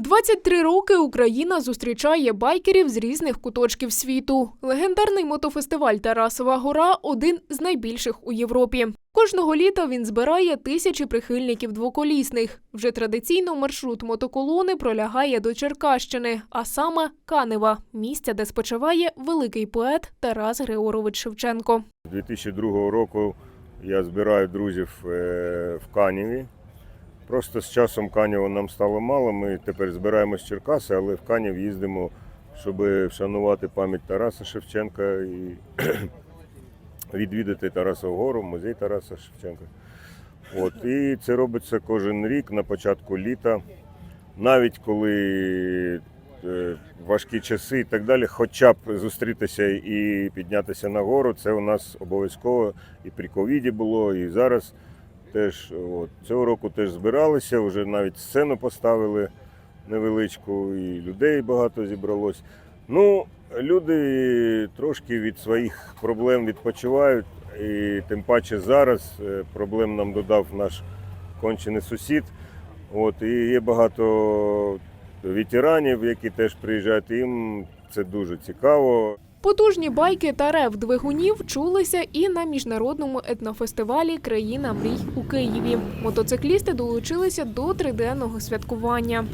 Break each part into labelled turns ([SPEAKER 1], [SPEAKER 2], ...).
[SPEAKER 1] 23 роки Україна зустрічає байкерів з різних куточків світу. Легендарний мотофестиваль Тарасова гора один з найбільших у Європі. Кожного літа він збирає тисячі прихильників двоколісних. Вже традиційно маршрут мотоколони пролягає до Черкащини, а саме Канева, місця, де спочиває великий поет Тарас Григорович Шевченко.
[SPEAKER 2] З 2002 року я збираю друзів е, в Каніві. Просто з часом Канєва нам стало мало. Ми тепер збираємось з Черкаси, але в Канів їздимо, щоб вшанувати пам'ять Тараса Шевченка і відвідати Тарасову гору, музей Тараса Шевченка. От, і це робиться кожен рік на початку літа, навіть коли е, важкі часи і так далі, хоча б зустрітися і піднятися на гору, це у нас обов'язково і при ковіді було, і зараз теж от, цього року теж збиралися, вже навіть сцену поставили невеличку, і людей багато зібралось. Ну, люди трошки від своїх проблем відпочивають, і тим паче зараз е, проблем нам додав наш кончений сусід. От, і є багато ветеранів, які теж приїжджають. Їм це дуже цікаво.
[SPEAKER 1] Потужні байки та рев двигунів чулися і на міжнародному етнофестивалі Країна мрій у Києві. Мотоциклісти долучилися до триденного святкування.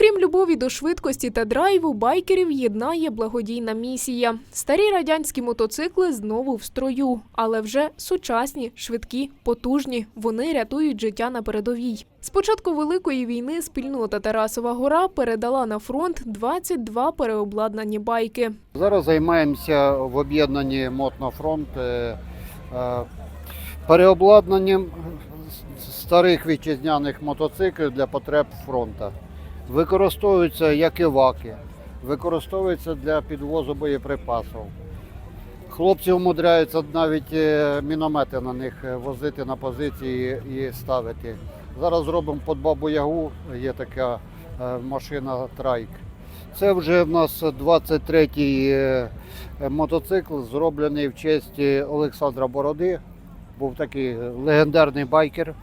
[SPEAKER 1] Окрім любові до швидкості та драйву, байкерів єднає благодійна місія. Старі радянські мотоцикли знову в строю, але вже сучасні, швидкі, потужні. Вони рятують життя на передовій. З початку великої війни спільнота Тарасова гора передала на фронт 22 переобладнані байки.
[SPEAKER 3] Зараз займаємося в об'єднанні Мотнофронт е, е, переобладнанням старих вітчизняних мотоциклів для потреб фронту. Використовуються як іваки, використовуються для підвозу боєприпасів. Хлопці умудряються навіть е, міномети на них е, возити на позиції і ставити. Зараз робимо під Бабу Ягу, є така е, машина трайк. Це вже в нас 23-й е, мотоцикл, зроблений в честь Олександра Бороди. Був такий легендарний байкер.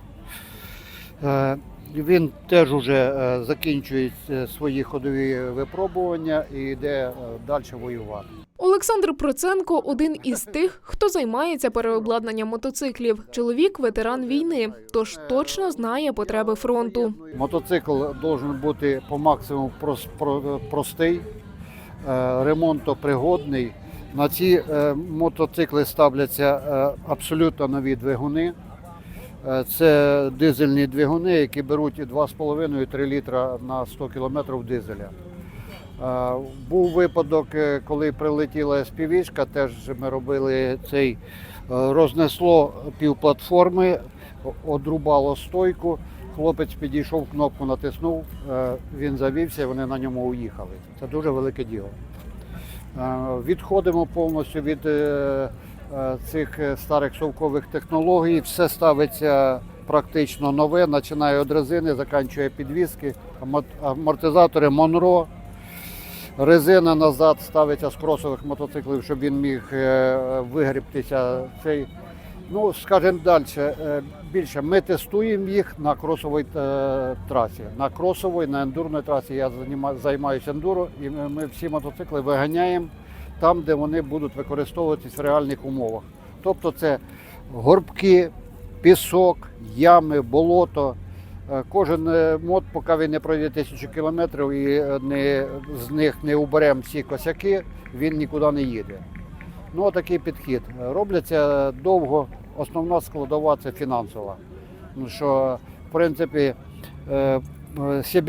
[SPEAKER 3] Е, Він теж уже е, закінчує е, свої ходові випробування і йде далі воювати.
[SPEAKER 1] Олександр Проценко один із тих, хто займається переобладнанням мотоциклів. Чоловік ветеран війни, тож точно знає потреби фронту.
[SPEAKER 3] Мотоцикл має бути по максимуму прос- про- простий, е, ремонтопригодний. На ці е, мотоцикли ставляться е, абсолютно нові двигуни. Е, Це дизельні двигуни, які беруть 2,5-3 літра на 100 км дизеля. Е, Був випадок, е, коли прилетіла співішка, теж ми робили цей, рознесло півплатформи, одрубало стойку. Хлопець підійшов, кнопку натиснув, він завівся, вони на ньому уїхали. Це дуже велике діло. Відходимо повністю від цих е, старих совкових технологій. Все ставиться практично нове, починає від резини, закінчує підвіски, амортизатори Монро. Резина назад ставиться з кросових мотоциклів, щоб він міг е, вигрібтися. Цей, ну, скажімо далі, е, більше ми тестуємо їх на кросовій е, трасі. На кросовій, на ендурній трасі я займаюся ендуро, і ми всі мотоцикли виганяємо там, де вони будуть використовуватись в реальних умовах. Тобто це горбки, пісок, ями, болото. Е, Кожен е, мод, поки він не пройде тисячу кілометрів і е, не, з них не уберемо всі косяки, він нікуди не їде. Ну, такий підхід. Робляться довго. Основна складова це фінансова. Ну, що, в принципі, е,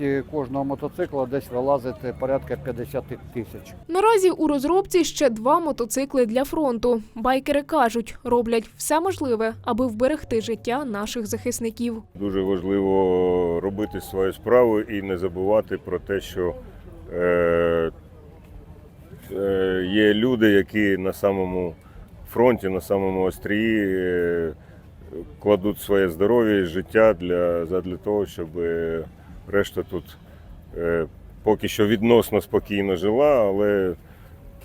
[SPEAKER 3] е, кожного мотоцикла десь вилазить порядка 50 тисяч.
[SPEAKER 1] Наразі у розробці ще два мотоцикли для фронту. Байкери кажуть, роблять все можливе, аби вберегти життя наших захисників.
[SPEAKER 2] Дуже важливо робити свою справу і не забувати про те, що е, е, є люди, які на самому фронті, на самому острії е, кладуть своє здоров'я і життя для, для того, щоб е, решта тут е, поки що відносно спокійно жила, але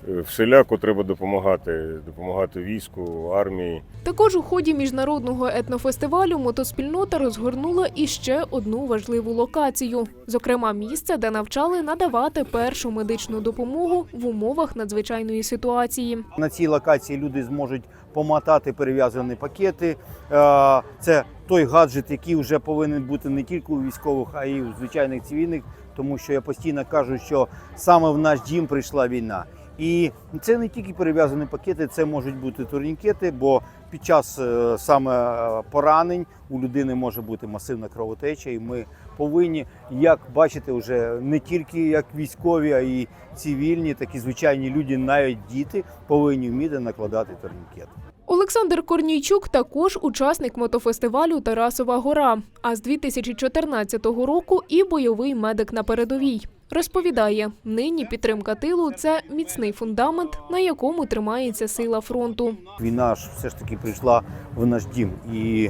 [SPEAKER 2] всіляко треба допомагати, допомагати війську, армії.
[SPEAKER 1] Також у ході міжнародного етнофестивалю мотоспільнота розгорнула іще одну важливу локацію, зокрема місце, де навчали надавати першу медичну допомогу в умовах надзвичайної ситуації.
[SPEAKER 4] На цій локації люди зможуть помотати перев'язані пакети. Е, Це той гаджет, який вже повинен бути не тільки у військових, а й у звичайних цивільних, тому що я постійно кажу, що саме в наш дім прийшла війна. І це не тільки перев'язані пакети, це можуть бути турнікети, бо під час е, саме е, поранень у людини може бути масивна кровотеча, і ми повинні, як бачите, вже не тільки як військові, а й цивільні, так і звичайні люди, навіть діти, повинні вміти накладати турнікет.
[SPEAKER 1] Олександр Корнійчук також учасник мотофестивалю Тарасова гора. А з 2014 року і бойовий медик на передовій. Розповідає, нині підтримка тилу це міцний фундамент, на якому тримається сила фронту.
[SPEAKER 4] Війна ж все ж таки прийшла в наш дім. І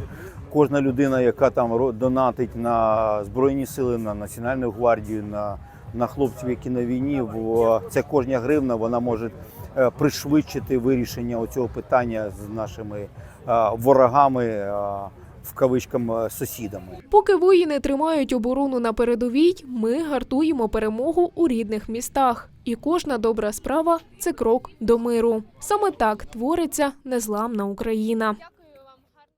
[SPEAKER 4] кожна людина, яка там донатить на Збройні сили, на Національну гвардію, на, на хлопців, які на війні, в- це кожна гривна, вона може е, пришвидшити вирішення цього питання з нашими е, ворогами, е, в кавичкам е, сусідами.
[SPEAKER 1] Поки воїни тримають оборону на передовій, ми гартуємо перемогу у рідних містах. І кожна добра справа це крок до миру. Саме так твориться незламна Україна.